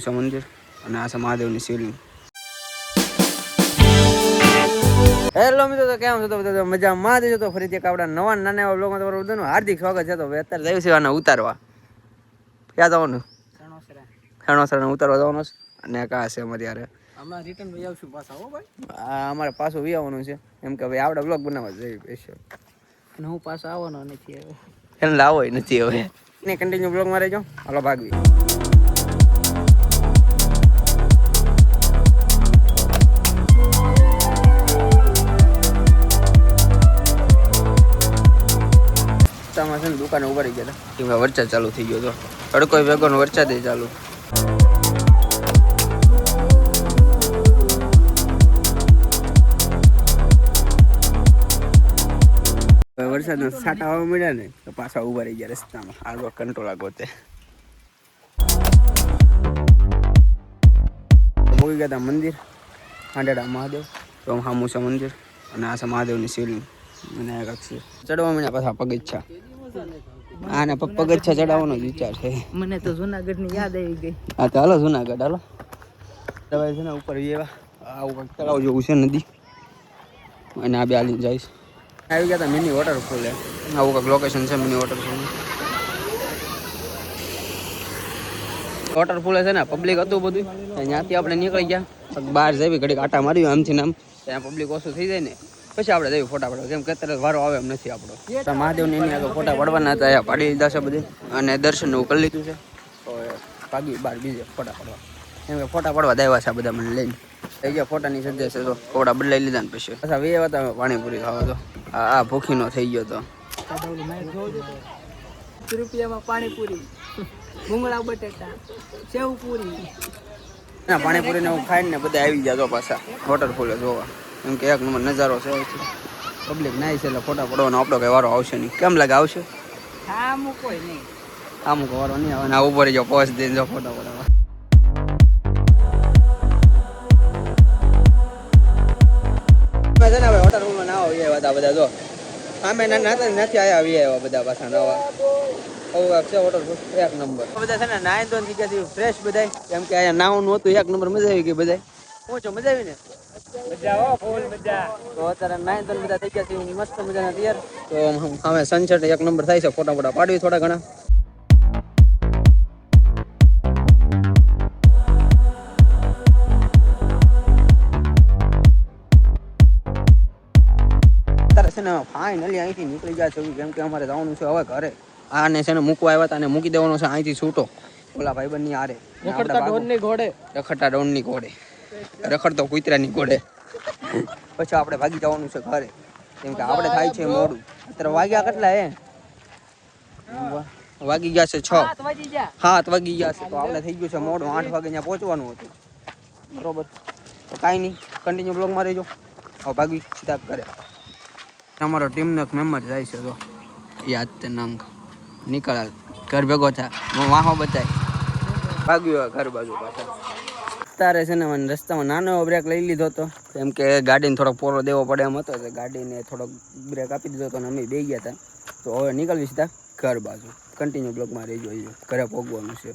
સામું છે મંદિર અને આ છે મહાદેવની શિવલિંગ. હેલો મિત્રો તો કેમ છો? તો બધા મજામાં. જ તો ફરીથી એક આપણા નવા નાના એવા બ્લોગમાં તમારું બધાનું હાર્દિક સ્વાગત છે. તો અત્યારે જયું છે આને ઉતારવા. ક્યાં જવાનું ખેણોસર ઉતારવા જવાનું છે. અને કા છે અમારી યારે હમણાં રિટર્ન ભાઈ આવશું પાછા હો ભાઈ. અમારે પાછું વી આવવાનું છે. એમ કે ભાઈ આપણે બ્લોગ બનાવવા જઈએ પૈસા અને હું પાછો આવવાનો નથી હવે. એને લાવો નથી હવે. ને કન્ટિન્યુ બ્લોગમાં રહેજો. હાલો ભાગવી. રસ્તામાં છે ને દુકાને ગયા હતા. વરસાદ ચાલુ થઈ ગયો હતો. તડકો ભેગો નો વરસાદ ચાલુ. વરસાદ વરસાદના છાંટા આવવા મળ્યા ને, તો પાછા ઊભા રહી ગયા રસ્તામાં. આગળ કંટ્રોલ આગો તે પોઈ ગયા હતા મંદિર, હાંડેડા મહાદેવ, તો હામુસા મંદિર, અને આ મહાદેવની શિવલિંગ. વિનાયક છે. ચડવા મળ્યા પાછા પગથિયા. આને પગથિયા ચડાવવાનો જ વિચાર છે. મને તો જુનાગઢની યાદ આવી ગઈ. હા તો હાલો જુનાગઢ હાલો. દવાઈ છે ને ઉપર એવા. આવું કંઈક તળાવ જેવું છે નદી. અને આ બે હાલીને જઈશ આવી ગયા હતા મિની વોટરફોલ આવું કંઈક લોકેશન છે મિની વોટરફોલ વોટરફોલ છે ને પબ્લિક હતું બધું. ત્યાંથી આપણે નીકળી ગયા. બહાર જવી ઘડીક આટા મારી આમથી ને આમ. ત્યાં પબ્લિક ઓછું થઈ જાય ને. પછી આપણે જઈએ ફોટા પડવા. કેમ કે અત્યારે વારો આવે એમ નથી આપણો. મહાદેવની એની આગળ ફોટા પડવાના હતા અહીંયા પાડી લીધા છે બધે. અને દર્શન એવું કરી લીધું છે. તો ભાગી બાર બીજે ફોટા પડવા. કેમ કે ફોટા પડવા દેવા છે બધા મને લઈને. થઈ ગયા ફોટાની સજ્જા છે તો ફોટા બદલાઈ લીધા ને પછી. અચ્છા વે હતા પાણીપુરી ખાવા તો. આ આ ભૂખીનો થઈ ગયો તો. રૂપિયામાં પાણીપુરી. ભૂંગળા બટેટા સેવ પૂરી ના પાણીપુરીને હું ખાઈને ને બધા આવી ગયા તો પાછા. વોટરફોલ જોવા. કેમ કે એક નંબર નજારો છે પબ્લિક નાય છે એટલે ફોટા પડવાનો આપણો કઈ વારો આવશે નહીં. કેમ લાગે આવશે? હા મૂકો નહીં. વારો નહીં આવે ને ઉપર જો પોસ્ટ દઈને જો ફોટા પડાવવા છે ને હવે ના આવી આવ્યા બધા જો. સામે ના નાતા નથી આવ્યા આવી આવ્યા બધા પાછા નવા એક નંબર. બધા છે ને નાય ધોન થઈ ફ્રેશ બધા કેમ કે અહીંયા નાવાનું હતું એક નંબર મજા આવી ગઈ બધા પહોંચો મજા આવી ને? તો અત્યારે નાય ધોન બધા થઈ ગયા છે મસ્ત મજાના તૈયાર. તો સામે સનસેટ એક નંબર થાય છે ફોટા ફોટા પાડવી થોડા ઘણા. છે ને ફાઇનલી અહીંથી નીકળી ગયા છે કેમ કે અમારે જવાનું છે હવે ઘરે. આને છે ને મૂકવા આવ્યા હતા અને મૂકી દેવાનો છે અહીંથી છૂટો. ઓલા ભાઈબંધની આરે રખડતા બાબુ. ની ઘોડે. રખડતા ડોનની ઘોડે. રખડતો કૂતરાની ઘોડે પછી આપણે ભાગી જવાનું છે ઘરે. કેમ કે આપણે થાય છે મોડું. અત્યારે વાગ્યા કેટલા હે? વાગી ગયા છે છ. સાત વાગી ગયા. છે. તો આપણે થઈ ગયું છે મોડું. આઠ વાગે ત્યાં પહોંચવાનું હતું. બરોબર. તો કાંઈ નહીં. કન્ટિન્યુ બ્લોગમાં રહેજો. હવે ભાગી સીધા ઘરે. અમારો ટીમનો એક મેમ્બર જાય છે તો. યાદ તે નંગ નીકળ ઘર ભેગો થાય. હું વાહો બતાય ભાગ્યો ઘર બાજુ પાછા તારે છે ને મને રસ્તામાં નાનો બ્રેક લઈ લીધો હતો. કેમ કે ગાડીને થોડોક પોરો દેવો પડે એમ હતો એટલે ગાડીને થોડોક બ્રેક આપી દીધો હતો અને અમે બે ગયા હતા. તો હવે નીકળવી સીધા ઘર બાજુ. કન્ટિન્યુ બ્લોકમાં રહી જોઈએ ઘરે પહોંચવાનું છે.